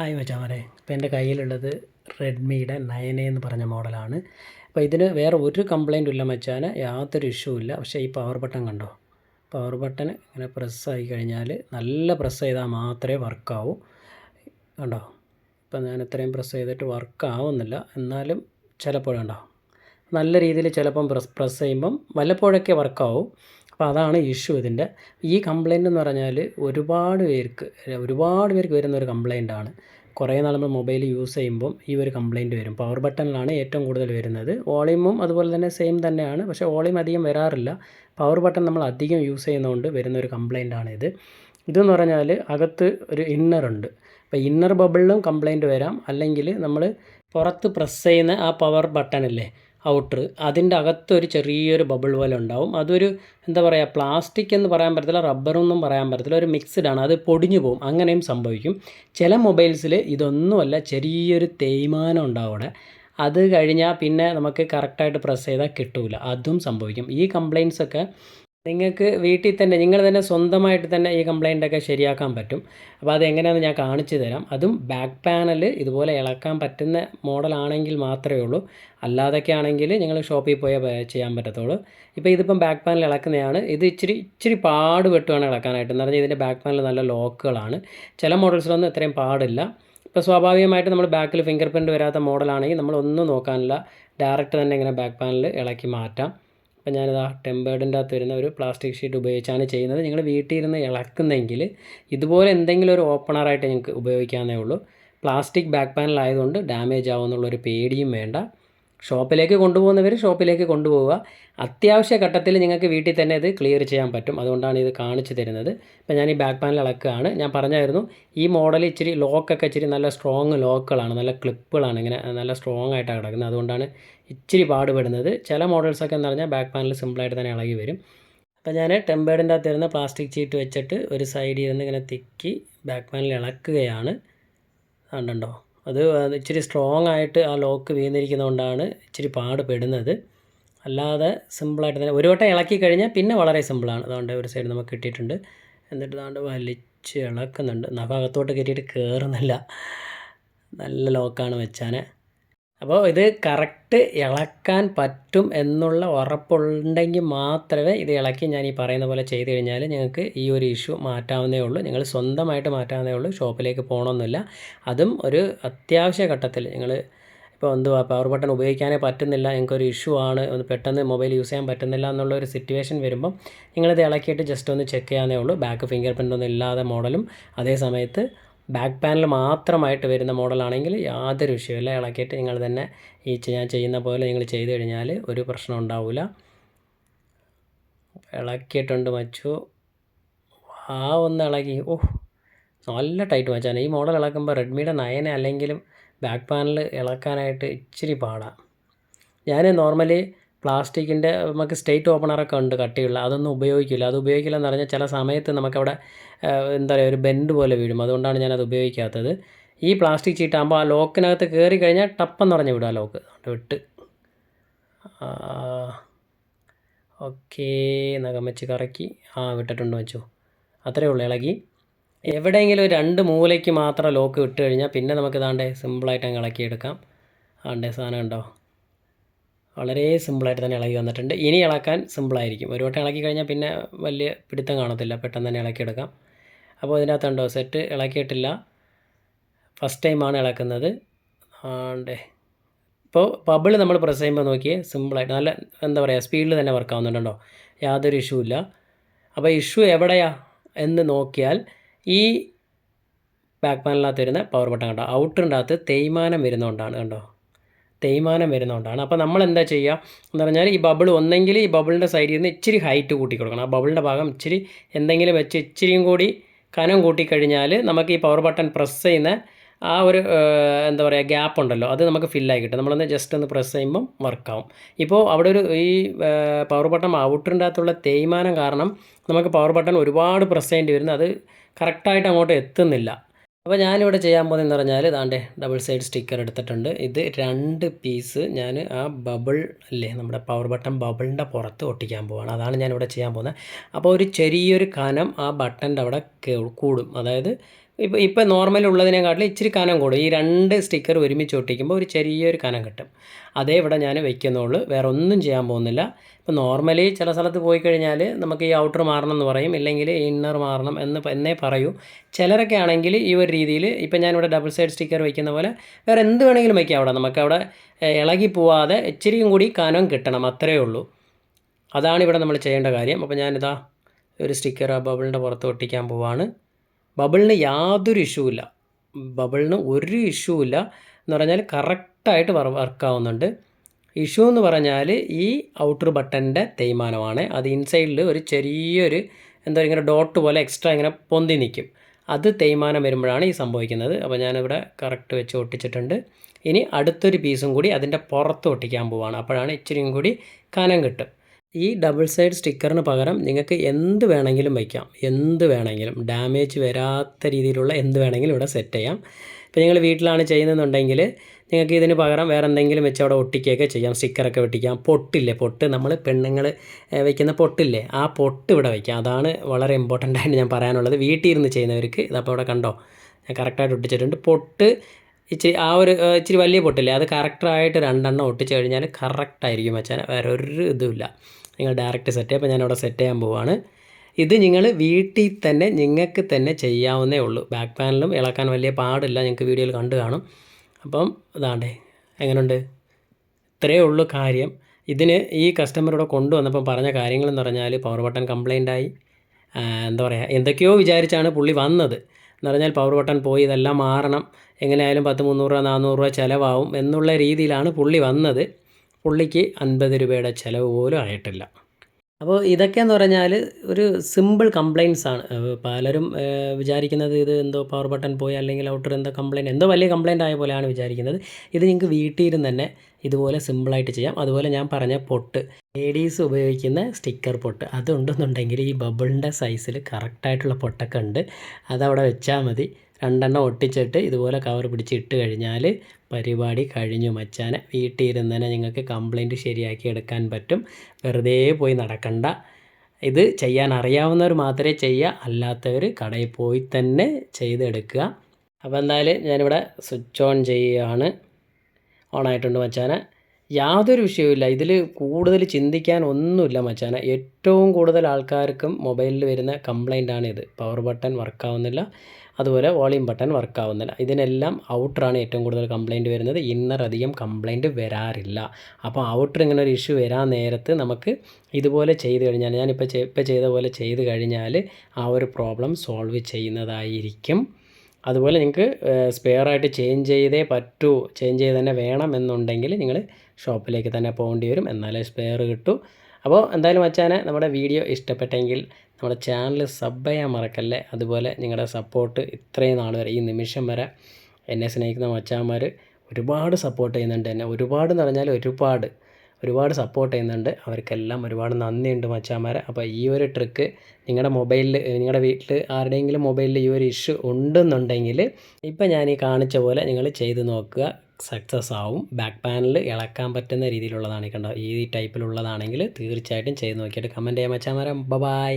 Hi മച്ചാമാരെ. ഇപ്പോൾ എന്റെ കയ്യിലുള്ളത് റെഡ്മിയുടെ നയൻ എ എന്ന് പറഞ്ഞ മോഡലാണ്. അപ്പോൾ ഇതിന് വേറെ ഒരു കംപ്ലൈന്റും ഇല്ല മച്ചാന്. യാതൊരു ഇഷ്യൂ ഇല്ല. പക്ഷേ ഈ പവർ ബട്ടൺ കണ്ടോ? പവർ ബട്ടൺ ഇങ്ങനെ പ്രസ് ആയി കഴിഞ്ഞാൽ നല്ല പ്രസ് ചെയ്താൽ മാത്രമേ വർക്കാവൂ കണ്ടോ? ഇപ്പം ഞാൻ ഇത്രയും പ്രസ് ചെയ്തിട്ട് വർക്ക് ആവുന്നില്ല. എന്നാലും ചിലപ്പോഴുണ്ടോ നല്ല രീതിയിൽ ചിലപ്പം പ്രസ് പ്രസ് ചെയ്യുമ്പം വല്ലപ്പോഴൊക്കെ വർക്കാവും അപ്പോൾ അതാണ് ഇഷ്യൂ ഇതിന്റെ. ഈ കംപ്ലയിന്റ് എന്ന് പറഞ്ഞാൽ ഒരുപാട് പേർക്ക് ഒരുപാട് പേർക്ക് വരുന്ന ഒരു കംപ്ലയിന്റ് ആണ്. കുറേ നാൾ നമ്മൾ മൊബൈൽ യൂസ് ചെയ്യുമ്പം ഈ ഒരു കംപ്ലയിന്റ് വരും. പവർ ബട്ടണിലാണ് ഏറ്റവും കൂടുതൽ വരുന്നത്. വോളിയമും അതുപോലെ തന്നെ സെയിം തന്നെയാണ്. പക്ഷേ വോളിയം അധികം വരാറില്ല. പവർ ബട്ടൺ നമ്മൾ അധികം യൂസ് ചെയ്യുന്നതുകൊണ്ട് വരുന്ന ഒരു കംപ്ലയിന്റ് ആണ് ഇത്. ഇതെന്ന് പറഞ്ഞാൽ അകത്ത് ഒരു ഇന്നർ ഉണ്ട്. അപ്പോൾ ഇന്നർ ബബിളിലും കംപ്ലയിന്റ് വരാം. അല്ലെങ്കിൽ നമ്മൾ പുറത്ത് പ്രസ് ചെയ്യുന്ന ആ പവർ ബട്ടണില്ലേ ഔട്ടർ അതിന്റെ അകത്തൊരു ചെറിയൊരു ബബിൾ പോലെ ഉണ്ടാവും. അതൊരു എന്താ പറയുക പ്ലാസ്റ്റിക് എന്ന് പറയാൻ പറ്റത്തില്ല റബ്ബറൊന്നും പറയാൻ പറ്റത്തില്ല ഒരു മിക്സ്ഡ് ആണ്. അത് പൊടിഞ്ഞു പോകും. അങ്ങനെയും സംഭവിക്കും. ചില മൊബൈൽസിൽ ഇതൊന്നുമല്ല ചെറിയൊരു തേയ്മാനം ഉണ്ടാവും അവിടെ. അത് കഴിഞ്ഞാൽ പിന്നെ നമുക്ക് കറക്റ്റായിട്ട് പ്രസ് ചെയ്താൽ കിട്ടില്ല അതും സംഭവിക്കും. ഈ കംപ്ലയിൻസ് ഒക്കെ നിങ്ങൾക്ക് വീട്ടിൽ തന്നെ നിങ്ങൾ തന്നെ സ്വന്തമായിട്ട് തന്നെ ഈ കംപ്ലൈന്റ് ഒക്കെ ശരിയാക്കാൻ പറ്റും. അപ്പോൾ അത് എങ്ങനെയാണെന്ന് ഞാൻ കാണിച്ചു തരാം. അതും ബാക്ക് പാനൽ ഇതുപോലെ ഇളക്കാൻ പറ്റുന്ന മോഡലാണെങ്കിൽ മാത്രമേ ഉള്ളൂ. അല്ലാതൊക്കെ ആണെങ്കിൽ നിങ്ങൾ ഷോപ്പിൽ പോയാൽ ചെയ്യാൻ പറ്റത്തുള്ളൂ. ഇപ്പോൾ ഇതിപ്പം ബാക്ക് പാനൽ ഇളക്കുന്നതാണ്. ഇത് ഇച്ചിരി ഇച്ചിരി പാട് വെട്ടുവാണ് ഇളക്കാനായിട്ട്. എന്ന് പറഞ്ഞാൽ ഇതിന്റെ ബാക്ക് പാനൽ നല്ല ലോക്കുകളാണ് ചില മോഡൽസിലൊന്നും ഇത്രയും പാടില്ല. ഇപ്പോൾ സ്വാഭാവികമായിട്ട് നമ്മൾ ബാക്കിൽ ഫിംഗർ പ്രിന്റ് വരാത്ത മോഡലാണെങ്കിൽ നമ്മളൊന്നും നോക്കാനില്ല. ഡയറക്റ്റ് തന്നെ ഇങ്ങനെ ബാക്ക് പാനൽ ഇളക്കി മാറ്റാം. അപ്പം ഞാനിതാ ടെമ്പേർഡിന്റെ അകത്ത് വരുന്ന ഒരു പ്ലാസ്റ്റിക് ഷീറ്റ് ഉപയോഗിച്ചാണ് ചെയ്യുന്നത്. നിങ്ങൾ വീട്ടിൽ ഇരുന്ന് ഇളക്കുന്നെങ്കിൽ ഇതുപോലെ എന്തെങ്കിലും ഒരു ഓപ്പണറായിട്ട് നിങ്ങൾക്ക് ഉപയോഗിക്കാവുന്നേ ഉള്ളൂ. പ്ലാസ്റ്റിക് ബാക്ക് പാനൽ ആയതുകൊണ്ട് ഡാമേജ് ആവുമെന്നുള്ളൊരു പേടിയും വേണ്ട. ഷോപ്പിലേക്ക് കൊണ്ടുപോകുന്നവർ ഷോപ്പിലേക്ക് കൊണ്ടുപോവുക. അത്യാവശ്യ ഘട്ടത്തിൽ നിങ്ങൾക്ക് വീട്ടിൽ തന്നെ ഇത് ക്ലിയർ ചെയ്യാൻ പറ്റും. അതുകൊണ്ടാണ് ഇത് കാണിച്ചു തരുന്നത്. ഇപ്പം ഞാൻ ഈ ബാക്ക് പാനൽ ഇളക്കുകയാണ് ഞാൻ പറഞ്ഞായിരുന്നു ഈ മോഡൽ ഇച്ചിരി ലോക്കൊക്കെ ഇച്ചിരി നല്ല സ്ട്രോങ് ലോക്കുകളാണ് നല്ല ക്ലിപ്പുകളാണ് ഇങ്ങനെ നല്ല സ്ട്രോങ് ആയിട്ടാണ് കിടക്കുന്നത്. അതുകൊണ്ടാണ് ഇച്ചിരി പാടുപെടുന്നത്. ചില മോഡൽസൊക്കെ എന്ന് പറഞ്ഞാൽ ബാക്ക് പാനൽ സിമ്പിളായിട്ട് തന്നെ ഇളകി വരും. അപ്പോൾ ഞാൻ ടെമ്പേർഡിന്റെ അകത്ത് വരുന്ന പ്ലാസ്റ്റിക് ചീറ്റ് വെച്ചിട്ട് ഒരു സൈഡിൽ ഇരുന്ന് ഇങ്ങനെ തിക്കി ബാക്ക് പാനൽ ഇളക്കുകയാണ്. കണ്ടുണ്ടോ അത് ഇച്ചിരി സ്ട്രോങ് ആയിട്ട് ആ ലോക്ക് വീന്നിരിക്കുന്നതുകൊണ്ടാണ് ഇച്ചിരി പാട് പെടുന്നത് അല്ലാതെ സിമ്പിളായിട്ട് തന്നെ ഒരു വട്ടം ഇളക്കി കഴിഞ്ഞാൽ പിന്നെ വളരെ സിമ്പിളാണ് അതുകൊണ്ട് ഒരു സൈഡ് നമുക്ക് കിട്ടിയിട്ടുണ്ട്. എന്നിട്ട് അതുകൊണ്ട് വലിച്ച് ഇളക്കുന്നുണ്ട്. നഖം അകത്തോട്ട് കയറ്റിയിട്ട് കയറുന്നില്ല നല്ല ലോക്കാണ് വെച്ചാൽ അപ്പോൾ ഇത് കറക്റ്റ് ഇളക്കാൻ പറ്റും എന്നുള്ള ഉറപ്പുണ്ടെങ്കിൽ മാത്രമേ ഇത് ഇളക്കി ഞാൻ ഈ പറയുന്ന പോലെ ചെയ്ത് കഴിഞ്ഞാൽ ഞങ്ങൾക്ക് ഈ ഒരു ഇഷ്യൂ മാറ്റാവുന്നേ ഉള്ളൂ. നിങ്ങൾ സ്വന്തമായിട്ട് മാറ്റാവുന്നേ ഉള്ളൂ. ഷോപ്പിലേക്ക് പോകണമെന്നില്ല. അതും ഒരു അത്യാവശ്യ ഘട്ടത്തിൽ നിങ്ങൾ ഇപ്പോൾ എന്തുവാ പവർ ബട്ടൺ ഉപയോഗിക്കാനേ പറ്റുന്നില്ല ഞങ്ങൾക്കൊരു ഇഷ്യൂ ആണ് ഒന്ന് പെട്ടെന്ന് മൊബൈൽ യൂസ് ചെയ്യാൻ പറ്റുന്നില്ല എന്നുള്ള ഒരു സിറ്റുവേഷൻ വരുമ്പം നിങ്ങളിത് ഇളക്കിയിട്ട് ജസ്റ്റ് ഒന്ന് ചെക്ക് ചെയ്യാവുന്നേ ഉള്ളൂ. ബാക്ക് ഫിംഗർ പ്രിന്റ് ഒന്നും ഇല്ലാതെ മോഡലും അതേ സമയത്ത് ബാക്ക് പാനൽ മാത്രമായിട്ട് വരുന്ന മോഡലാണെങ്കിൽ യാതൊരു വിഷയമില്ല ഇളക്കിയിട്ട് നിങ്ങൾ തന്നെ ഈ ഞാൻ ചെയ്യുന്ന പോലെ നിങ്ങൾ ചെയ്ത് കഴിഞ്ഞാൽ ഒരു പ്രശ്നം ഉണ്ടാവില്ല ഇളക്കിയിട്ടുണ്ട് മച്ചു. ആ ഒന്ന് ഇളകി. ഓ നല്ല ടൈറ്റ് മച്ചാണ് ഈ മോഡൽ ഇളക്കുമ്പോൾ റെഡ്മിയുടെ നയന അല്ലെങ്കിലും ബാക്ക് പാനൽ ഇളക്കാനായിട്ട് ഇച്ചിരി പാടാണ് ഞാൻ നോർമലി പ്ലാസ്റ്റിക്കിന്റെ നമുക്ക് സ്റ്റേറ്റ് ഓപ്പണറൊക്കെ ഉണ്ട് കട്ടിയുള്ള അതൊന്നും ഉപയോഗിക്കില്ല. അത് ഉപയോഗിക്കില്ല എന്ന് പറഞ്ഞാൽ ചില സമയത്ത് നമുക്കവിടെ എന്താ പറയുക ഒരു ബെൻഡ് പോലെ വീഴും. അതുകൊണ്ടാണ് ഞാനത് ഉപയോഗിക്കാത്തത്. ഈ പ്ലാസ്റ്റിക് ചീട്ടാകുമ്പോൾ ആ ലോക്കിനകത്ത് കയറി കഴിഞ്ഞാൽ ടപ്പെന്ന് പറഞ്ഞ് വിടും ആ ലോക്ക്. വിട്ട്. ഓക്കേ നഖം വെച്ച് കറക്കി. ആ വിട്ടിട്ടുണ്ട് വെച്ചു. അത്രയേ ഉള്ളൂ ഇളകി. എവിടെയെങ്കിലും രണ്ട് മൂലയ്ക്ക് മാത്രം ലോക്ക് വിട്ട് കഴിഞ്ഞാൽ പിന്നെ നമുക്ക് ഇതാണ്ടേ സിമ്പിളായിട്ട് അങ്ങ് ഇളക്കിയെടുക്കാം. ആണ്ടേ സാധനം ഉണ്ടോ? വളരെ സിമ്പിളായിട്ട് തന്നെ ഇളകി വന്നിട്ടുണ്ട്. ഇനി ഇളക്കാൻ സിമ്പിളായിരിക്കും. ഒരു വട്ടം ഇളക്കി കഴിഞ്ഞാൽ പിന്നെ വലിയ പിടുത്തം കാണത്തില്ല. പെട്ടെന്ന് തന്നെ ഇളക്കിയെടുക്കാം അപ്പോൾ ഇതിനകത്തുണ്ടോ സെറ്റ് ഇളക്കിയിട്ടില്ല. ഫസ്റ്റ് ടൈമാണ് ഇളക്കുന്നത്. ആണ്ടേ. ഇപ്പോൾ പബിൾ നമ്മൾ പ്രസ് ചെയ്യുമ്പോൾ നോക്കിയേ സിമ്പിളായിട്ട് നല്ല എന്താ പറയുക സ്പീഡിൽ തന്നെ വർക്ക് ആവുന്നുണ്ടോ യാതൊരു ഇഷ്യൂ ഇല്ല. അപ്പോൾ ഇഷ്യൂ എവിടെയാ എന്ന് നോക്കിയാൽ ഈ ബാക്ക് പാനലിനകത്ത് വരുന്ന പവർ ബട്ടൺ കണ്ടോ? ഔട്ടറിന്റെ അകത്ത് തേയ്മാനം വരുന്നതുകൊണ്ടാണ് കണ്ടോ? തേയ്മാനം വരുന്നതുകൊണ്ടാണ് അപ്പോൾ നമ്മൾ എന്താ ചെയ്യുക എന്ന് പറഞ്ഞാൽ ഈ ബബിൾ ഒന്നെങ്കിൽ ഈ ബബിളിന്റെ സൈഡിൽ നിന്ന് ഇച്ചിരി ഹൈറ്റ് കൂട്ടി കൊടുക്കണം. ആ ബബിളിന്റെ ഭാഗം ഇച്ചിരി എന്തെങ്കിലും വെച്ച് ഇച്ചിരിയും കൂടി കനം കൂട്ടിക്കഴിഞ്ഞാൽ നമുക്ക് ഈ പവർ ബട്ടൺ പ്രസ് ചെയ്യുന്ന ആ ഒരു എന്താ പറയുക ഗ്യാപ്പ് ഉണ്ടല്ലോ അത് നമുക്ക് ഫില്ലായി കിട്ടും. നമ്മളൊന്ന് ജസ്റ്റ് ഒന്ന് പ്രസ് ചെയ്യുമ്പം വർക്കാവും ഇപ്പോൾ അവിടെ ഒരു ഈ പവർ ബട്ടൺ ഔട്ടറിന്റെ തേയ്മാനം കാരണം നമുക്ക് പവർ ബട്ടൺ ഒരുപാട് പ്രസ് ചെയ്യേണ്ടി വരുന്നു. അത് കറക്റ്റായിട്ട് അങ്ങോട്ട് എത്തുന്നില്ല. അപ്പോൾ ഞാനിവിടെ ചെയ്യാൻ പോകുന്നതെന്ന് പറഞ്ഞാൽ ഇതാണ്ട് ഡബിൾ സൈഡ് സ്റ്റിക്കർ എടുത്തിട്ടുണ്ട്. ഇത് രണ്ട് പീസ് ഞാൻ ആ ബബിൾ അല്ലേ നമ്മുടെ പവർ ബട്ടൺ ബബിളിന്റെ പുറത്ത് ഒട്ടിക്കാൻ പോവാണ്. അതാണ് ഞാനിവിടെ ചെയ്യാൻ പോകുന്നത്. അപ്പോൾ ഒരു ചെറിയൊരു കനം ആ ബട്ടന്റെ അവിടെ കൂടും. അതായത് ഇപ്പോൾ ഇപ്പോൾ നോർമൽ ഉള്ളതിനെക്കാട്ടിലും ഇച്ചിരി കനം കൂടും. ഈ രണ്ട് സ്റ്റിക്കർ ഒരുമിച്ച് ഒട്ടിക്കുമ്പോൾ ഒരു ചെറിയൊരു കനം കിട്ടും. അതേ ഇവിടെ ഞാൻ വെക്കുന്നുള്ളൂ. വേറെ ഒന്നും ചെയ്യാൻ പോകുന്നില്ല. ഇപ്പോൾ നോർമലി ചില സ്ഥലത്ത് പോയി കഴിഞ്ഞാൽ നമുക്ക് ഈ ഔട്ടർ മാറണം എന്ന് പറയും. ഇല്ലെങ്കിൽ ഇന്നർ മാറണം എന്ന് എന്നേ പറയൂ. ചിലരൊക്കെ ആണെങ്കിൽ ഈ ഒരു രീതിയിൽ ഇപ്പം ഞാനിവിടെ ഡബിൾ സൈഡ് സ്റ്റിക്കർ വയ്ക്കുന്ന പോലെ വേറെ എന്ത് വേണമെങ്കിലും വയ്ക്കാം അവിടെ. നമുക്ക് അവിടെ ഇളകി പോവാതെ ഇച്ചിരിയും കൂടി കനം കിട്ടണം. അത്രയേ ഉള്ളൂ. അതാണ് ഇവിടെ നമ്മൾ ചെയ്യേണ്ട കാര്യം. അപ്പോൾ ഞാനിതാ ഒരു സ്റ്റിക്കർ ആ ബബിളിന്റെ പുറത്ത് ഒട്ടിക്കാൻ പോവാണ്. ബബിളിന് യാതൊരു ഇഷ്യൂ ഇല്ല. ബബിളിന് ഒരു ഇഷ്യൂ ഇല്ല എന്ന് പറഞ്ഞാൽ കറക്റ്റായിട്ട് വർ വർക്കാവുന്നുണ്ട്. ഇഷ്യൂ എന്ന് പറഞ്ഞാൽ ഈ ഔട്ടർ ബട്ടന്റെ തേയ്മാനമാണ്. അത് ഇൻസൈഡിൽ ഒരു ചെറിയൊരു എന്താ ഇങ്ങനെ ഡോട്ട് പോലെ എക്സ്ട്രാ ഇങ്ങനെ പൊന്തി നിൽക്കും അത് തേയ്മാനം വരുമ്പോഴാണ് ഈ സംഭവിക്കുന്നത്. അപ്പോൾ ഞാനിവിടെ കറക്റ്റ് വെച്ച് ഒട്ടിച്ചിട്ടുണ്ട്. ഇനി അടുത്തൊരു പീസും കൂടി അതിന്റെ പുറത്ത് ഒട്ടിക്കാൻ പോവാണ്. അപ്പോഴാണ് ഇച്ചിരിയും കൂടി കനം കിട്ടും. ഈ ഡബിൾ സൈഡ് സ്റ്റിക്കറിന് പകരം നിങ്ങൾക്ക് എന്ത് വേണമെങ്കിലും വയ്ക്കാം. എന്ത് വേണമെങ്കിലും. ഡാമേജ് വരാത്ത രീതിയിലുള്ള എന്ത് വേണമെങ്കിലും ഇവിടെ സെറ്റ് ചെയ്യാം. ഇപ്പോൾ നിങ്ങൾ വീട്ടിലാണ് ചെയ്യുന്നതെന്നുണ്ടെങ്കിൽ നിങ്ങൾക്ക് ഇതിന് പകരം വേറെ എന്തെങ്കിലും വെച്ച് അവിടെ ഒട്ടിക്കുകയൊക്കെ ചെയ്യാം. സ്റ്റിക്കറൊക്കെ ഒട്ടിക്കാം പൊട്ടില്ലേ? പൊട്ട്. നമ്മൾ പെണ്ണുങ്ങൾ വയ്ക്കുന്ന പൊട്ടില്ലേ? ആ പൊട്ട് ഇവിടെ വയ്ക്കാം. അതാണ് വളരെ ഇമ്പോർട്ടന്റ് ആയിട്ട് ഞാൻ പറയാനുള്ളത്. വീട്ടിൽ ഇരുന്ന് ചെയ്യുന്നവർക്ക് ഇതപ്പോൾ ഇവിടെ കണ്ടോ? ഞാൻ കറക്റ്റായിട്ട് ഒട്ടിച്ചിട്ടുണ്ട്. പൊട്ട് ഇച്ചിരി ആ ഒരു ഇച്ചിരി വലിയ പൊട്ടില്ലേ? അത് കറക്റ്റായിട്ട് രണ്ടെണ്ണം ഒട്ടിച്ച് കഴിഞ്ഞാൽ കറക്റ്റായിരിക്കും വെച്ചാൽ വേറെ ഒരു ഇതുമില്ല നിങ്ങൾ ഡയറക്റ്റ് സെറ്റ് അപ്പോൾ ഞാനിവിടെ സെറ്റ് ചെയ്യാൻ പോവാണ്. ഇത് നിങ്ങൾ വീട്ടിൽ തന്നെ നിങ്ങൾക്ക് തന്നെ ചെയ്യാവുന്നേ ഉള്ളൂ. ബാക്ക് പാനലും ഇളക്കാൻ വലിയ പാടില്ല. നിങ്ങൾക്ക് വീഡിയോയിൽ കണ്ടു കാണും. അപ്പം ഇതാണ്ടേ എങ്ങനെയുണ്ട് ഇത്രയേ ഉള്ളൂ കാര്യം. ഇതിന് ഈ കസ്റ്റമർ ഇവിടെ കൊണ്ടുവന്നപ്പോൾ പറഞ്ഞ കാര്യങ്ങളെന്ന് പറഞ്ഞാൽ പവർ ബട്ടൺ കംപ്ലൈന്റ് ആയി. എന്താ പറയുക എന്തൊക്കെയോ വിചാരിച്ചാണ് പുള്ളി വന്നത്. എന്ന് പറഞ്ഞാൽ പവർ ബട്ടൺ പോയി ഇതെല്ലാം മാറണം. എങ്ങനെയായാലും പത്ത് മുന്നൂറ് രൂപ നാനൂറ് രൂപ ചിലവാകും എന്നുള്ള രീതിയിലാണ് പുള്ളി വന്നത്. പുള്ളിക്ക് അൻപത് രൂപയുടെ ചിലവ് പോലും ആയിട്ടില്ല. അപ്പോൾ ഇതൊക്കെയെന്ന് പറഞ്ഞാൽ ഒരു സിമ്പിൾ കംപ്ലയിൻസ് ആണ്. പലരും വിചാരിക്കുന്നത് ഇത് എന്തോ പവർ ബട്ടൺ പോയി അല്ലെങ്കിൽ ഔട്ടർ എന്തോ കംപ്ലയിന്റ് എന്തോ വലിയ കംപ്ലയിന്റ് ആയ പോലെയാണ് വിചാരിക്കുന്നത്. ഇത് നിങ്ങൾക്ക് വീട്ടിൽ തന്നെ ഇതുപോലെ സിമ്പിളായിട്ട് ചെയ്യാം. അതുപോലെ ഞാൻ പറഞ്ഞ പൊട്ട്. ലേഡീസ് ഉപയോഗിക്കുന്ന സ്റ്റിക്കർ പൊട്ട്. അതുണ്ടെന്നുണ്ടെങ്കിൽ ഈ ബബിളിന്റെ സൈസിൽ കറക്റ്റായിട്ടുള്ള പൊട്ടൊക്കെ ഉണ്ട്. അതവിടെ വെച്ചാൽ മതി. രണ്ടെണ്ണം ഒട്ടിച്ചിട്ട് ഇതുപോലെ കവർ പിടിച്ച് ഇട്ട് കഴിഞ്ഞാൽ പരിപാടി കഴിഞ്ഞു മച്ചാനെ. വീട്ടിൽ ഇരുന്ന് തന്നെ നിങ്ങൾക്ക് കംപ്ലയിന്റ് ശരിയാക്കി എടുക്കാൻ പറ്റും. വെറുതെ പോയി നടക്കണ്ട. ഇത് ചെയ്യാൻ അറിയാവുന്നവർ മാത്രമേ ചെയ്യുക. അല്ലാത്തവർ കടയിൽ പോയി തന്നെ ചെയ്തെടുക്കുക. അപ്പോൾ എന്തായാലും ഞാനിവിടെ സ്വിച്ച് ഓൺ ചെയ്യുകയാണ്. ഓണായിട്ടുണ്ട് മച്ചാനെ. യാതൊരു വിഷയവുമില്ല. ഇതിൽ കൂടുതൽ ചിന്തിക്കാൻ ഒന്നുമില്ല മച്ചാന. ഏറ്റവും കൂടുതൽ ആൾക്കാർക്കും മൊബൈലിൽ വരുന്ന കംപ്ലൈന്റ് ആണ് ഇത്. പവർ ബട്ടൺ വർക്കാവുന്നില്ല അതുപോലെ വോളിയം ബട്ടൺ വർക്കാവുന്നില്ല ഇതിനെല്ലാം ഔട്ടറാണ് ഏറ്റവും കൂടുതൽ കംപ്ലൈന്റ് വരുന്നത്. ഇന്നർ അധികം കംപ്ലൈന്റ് വരാറില്ല. അപ്പോൾ ഔട്ടർ ഇങ്ങനെ ഒരു ഇഷ്യൂ വരാൻ നേരത്ത് നമുക്ക് ഇതുപോലെ ചെയ്ത് കഴിഞ്ഞാൽ ഞാനിപ്പോൾ ഇപ്പോൾ ചെയ്ത പോലെ ചെയ്ത് കഴിഞ്ഞാൽ ആ ഒരു പ്രോബ്ലം സോൾവ് ചെയ്യുന്നതായിരിക്കും. അതുപോലെ നിങ്ങൾക്ക് സ്പെയറായിട്ട് ചേഞ്ച് ചെയ്തേ പറ്റൂ. ചേഞ്ച് ചെയ്ത് തന്നെ വേണം എന്നുണ്ടെങ്കിൽ നിങ്ങൾ ഷോപ്പിലേക്ക് തന്നെ പോകേണ്ടി വരും. എന്നാലേ സ്പെയർ കിട്ടൂ. അപ്പോൾ എന്തായാലും മച്ചാനെ നമ്മുടെ വീഡിയോ ഇഷ്ടപ്പെട്ടെങ്കിൽ നമ്മുടെ ചാനൽ സബ് ചെയ്യാൻ മറക്കല്ലേ? അതുപോലെ നിങ്ങളുടെ സപ്പോർട്ട് ഇത്രയും നാൾ വരെ ഈ നിമിഷം വരെ എന്നെ സ്നേഹിക്കുന്ന മച്ചാന്മാർ ഒരുപാട് സപ്പോർട്ട് ചെയ്യുന്നുണ്ട് എന്നെ. ഒരുപാട് എന്ന് പറഞ്ഞാൽ ഒരുപാട്. ഒരുപാട് സപ്പോർട്ട് ചെയ്യുന്നുണ്ട്. അവർക്കെല്ലാം ഒരുപാട് നന്ദിയുണ്ട് മച്ചാന്മാരെ അപ്പോൾ ഈ ഒരു ട്രിക്ക് നിങ്ങളുടെ മൊബൈലിൽ നിങ്ങളുടെ വീട്ടിൽ ആരുടെയെങ്കിലും മൊബൈലിൽ ഈ ഒരു ഇഷ്യൂ ഉണ്ടെന്നുണ്ടെങ്കിൽ ഇപ്പം ഞാൻ ഈ കാണിച്ച പോലെ നിങ്ങൾ ചെയ്ത് നോക്കുക. സക്സസ് ആവും ബാക്ക് പാനൽ ഇളക്കാൻ പറ്റുന്ന രീതിയിലുള്ളതാണ്. കണ്ടോ ഈ ടൈപ്പിലുള്ളതാണെങ്കിൽ തീർച്ചയായിട്ടും ചെയ്ത് നോക്കിയിട്ട് കമന്റ് ചെയ്യാൻ വെച്ചാൽ മച്ചാന്മാരെ ബൈ